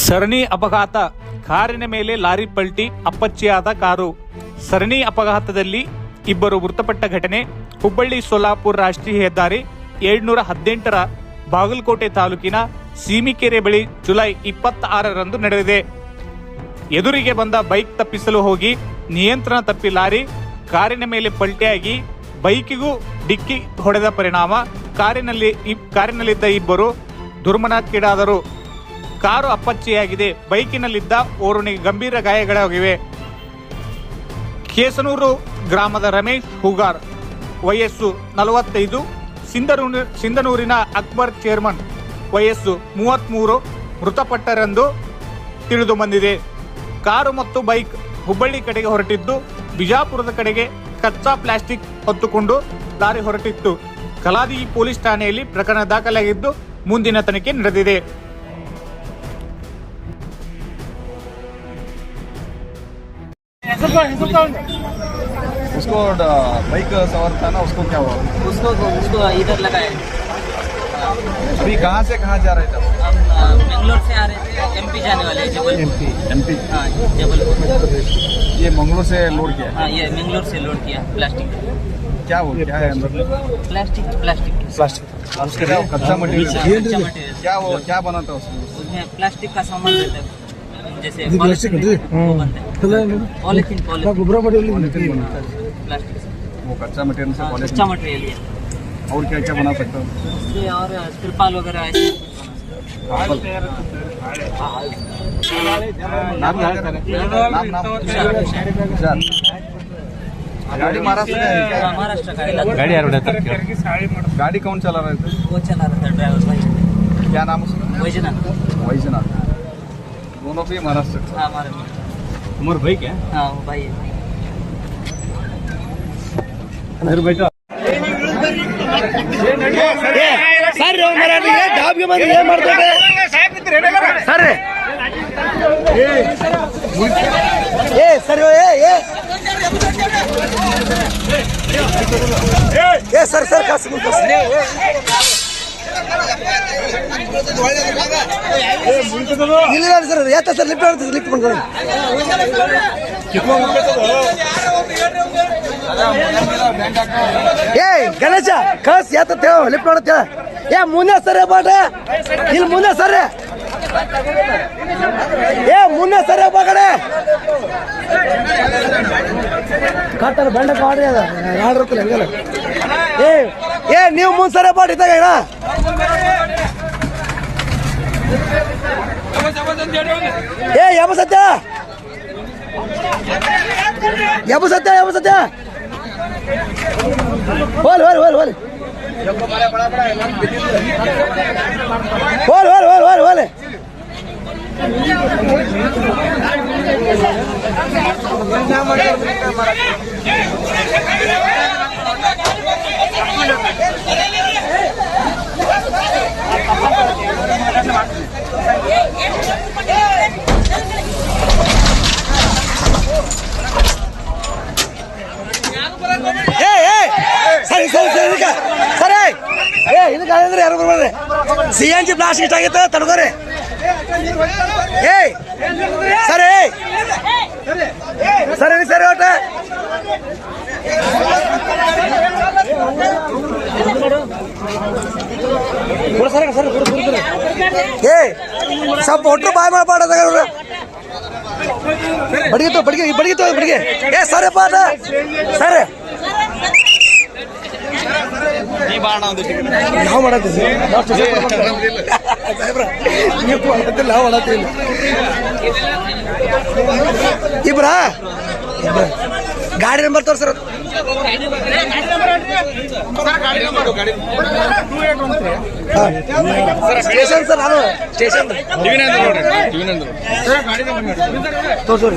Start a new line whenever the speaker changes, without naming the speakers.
ಸರಣಿ ಅಪಘಾತ. ಕಾರಿನ ಮೇಲೆ ಲಾರಿ ಪಲ್ಟಿ ಅಪ್ಪಚ್ಚಿಯಾದ ಕಾರು. ಸರಣಿ ಅಪಘಾತದಲ್ಲಿ ಇಬ್ಬರು ಮೃತಪಟ್ಟ ಘಟನೆ. ಹುಬ್ಬಳ್ಳಿ ಸೋಲಾಪುರ ರಾಷ್ಟ್ರೀಯ ಹೆದ್ದಾರಿ ಏಳ್ನೂರ ಹದಿನೆಂಟರ ಬಾಗಲಕೋಟೆ ತಾಲೂಕಿನ ಸೀಮಿಕೆರೆ ಬಳಿ ಜುಲೈ ಇಪ್ಪತ್ತಾರರಂದು ನಡೆದಿದೆ. ಎದುರಿಗೆ ಬಂದ ಬೈಕ್ ತಪ್ಪಿಸಲು ಹೋಗಿ ನಿಯಂತ್ರಣ ತಪ್ಪಿ ಲಾರಿ ಕಾರಿನ ಮೇಲೆ ಪಲ್ಟಿಯಾಗಿ ಬೈಕಿಗೂ ಡಿಕ್ಕಿ ಹೊಡೆದ ಪರಿಣಾಮ. ಕಾರಿನಲ್ಲಿ ಕಾರಿನಲ್ಲಿದ್ದ ಇಬ್ಬರು ದುರ್ಮರಣಕ್ಕೀಡಾದರು. ಕಾರು ಅಪ್ಪಚ್ಚಿಯಾಗಿದೆ. ಬೈಕಿನಲ್ಲಿದ್ದ ಓರ್ವನಿಗೆ ಗಂಭೀರ ಗಾಯಗಳಾಗಿವೆ. ಕೇಸನೂರು ಗ್ರಾಮದ ರಮೇಶ್ ಹುಗಾರ್, ವಯಸ್ಸು ನಲವತ್ತೈದು. ಸಿಂಧನೂರು, ಸಿಂಧನೂರಿನ ಅಕ್ಬರ್ ಚೇರ್ಮನ್, ವಯಸ್ಸು ಮೂವತ್ತ್ಮೂರು ಮೃತಪಟ್ಟರೆಂದು ತಿಳಿದು ಬಂದಿದೆ. ಕಾರು ಮತ್ತು ಬೈಕ್ ಹುಬ್ಬಳ್ಳಿ ಕಡೆಗೆ ಹೊರಟಿದ್ದು, ಬಿಜಾಪುರದ ಕಡೆಗೆ ಕಚ್ಚಾ ಪ್ಲಾಸ್ಟಿಕ್ ಹೊತ್ತುಕೊಂಡು ದಾರಿ ಹೊರಟಿತ್ತು. ಕಲಾದಿ ಪೊಲೀಸ್ ಠಾಣೆಯಲ್ಲಿ ಪ್ರಕರಣ ದಾಖಲಾಗಿದ್ದು, ಮುಂದಿನ ತನಿಖೆ ನಡೆದಿದೆ.
उसको बाइक सवार था ना उसको क्या हुआ?
उसको उसको इधर लगाए
अभी कहाँ से कहाँ जा रहे थे?
हम बेंगलोर से आ रहे थे एमपी जाने वाले हैं, जबलपुर।
एमपी
हाँ जबलपुर।
ये मंगलोर से लोड किया
हाँ? ये बेंगलोर से लोड किया प्लास्टिक।
क्या वो क्या है?
Plastic plastic.
प्लास्टिक। उसके क्या वो कच्चा मटेरियल? क्या वो क्या बना था उसमें?
उसमें प्लास्टिक का सामान रहता है। जैसे बनता है।
और तो क्या क्या बना गाड़ी महाराष्ट्र
महाराष्ट्र का
गाड़ी
गाड़ी कौन चला रहा है
वो चला रहा था ड्राइवर भाई।
क्या नाम उसका?
वैजनाथ।
वैजनाथ। दोनों भी महाराष्ट्र
हाँ महाराष्ट्र
तुम्हारे भाई क्या?
हाँ भाई है।
बेटा सर रे मेरा नहीं है ढाब के बंद ये मर देते सर रे ए ए सर ओ ए ए ए सर सर का सुन ಇಲ್ಲ ಸರ್ ಯಾತ ಸರ್ ಲಿಫ್ಟ್ ಲಿಫ್ಟ್ ಏ ಗಣೇಶ ಕಳ್ಸ್ ಯಾತ ಲಿಫ್ಟ್ ಮಾಡುತ್ತೆ ಏ, ಮುನ್ನ ಸರ್ ಬಾಟ. ಇಲ್ಲಿ ಮುನ್ನೆ ಸರ್ ಏ, ಮುನ್ನೆ ಸರ್ ಕಡೆ ಕಟ್ಟರ್ ಬೆಂಡ ಕಾಡ್ರಿ ಅದ. ಎರಡು ರೂಪಾಯಿ ಏ ಏ, ನೀವು ಮುಂದೆ ಸರ ಬಾಟ್ ಇದ್ದಾಗ ಏನ ಏ ಯಮ ಸತ್ಯ ಯಮ ಸತ್ಯ ಯಮ ಸತ್ಯ ಹೋಲ್ ಹೋಲ್ ಹೋಲ್ ಹೋಲ್. ಹೋಲ್ ಹೋಲ್ ಹೋಲ್ ಹೋಲ್ ಹೋಲ್ ಏ ಸರಿ ಸರಿ ಸರಿ ಇದಕ್ಕ ಸರಿ ಅಂದ್ರೆ ಯಾರು ಬರ್ಬೇಡ್ರಿ ಸಿ ಎನ್ ಜಿ ಬ್ಲಾಸ್ಟ್ ಇಷ್ಟ ಆಗಿತ್ತು? ತಡ್ಕೋರಿ. ಏಯ್! ಸರಿ ಸರಿ ಸರಿ ಒಟ್ಟ ಏ ಸ್ವಲ್ಪ ಒಟ್ರು ಬಾಯ್ ಮಾಡಬಾರ್ದ ಬಡಿಗಿತ್ತು ಬಡಿಗೆ ಬಡಿಗಿತ್ತು ಬಡಿಗೆ ಏ ಸರಿ ಪಾಠ ಸರಿ. ನಾವು ಮಾಡತ್ತೀವಿ ನಾವು ಸ್ಟೇಷನ್ ಸಾಹೇಬ್ರ ನೀವು ಮಾಡತ್ತಿಲ್ಲ ನಾವು ಮಾಡತ್ತಿಲ್ಲ ಇಬ್ರ? ಇಬ್ರ. ಗಾಡಿ ನಂಬರ್ ತೋರ್ಸರ ಸ್ಟೇಷನ್ ಸರ್ ನಾನು ಸ್ಟೇಷನ್. ತೋರ್ಸೋರಿ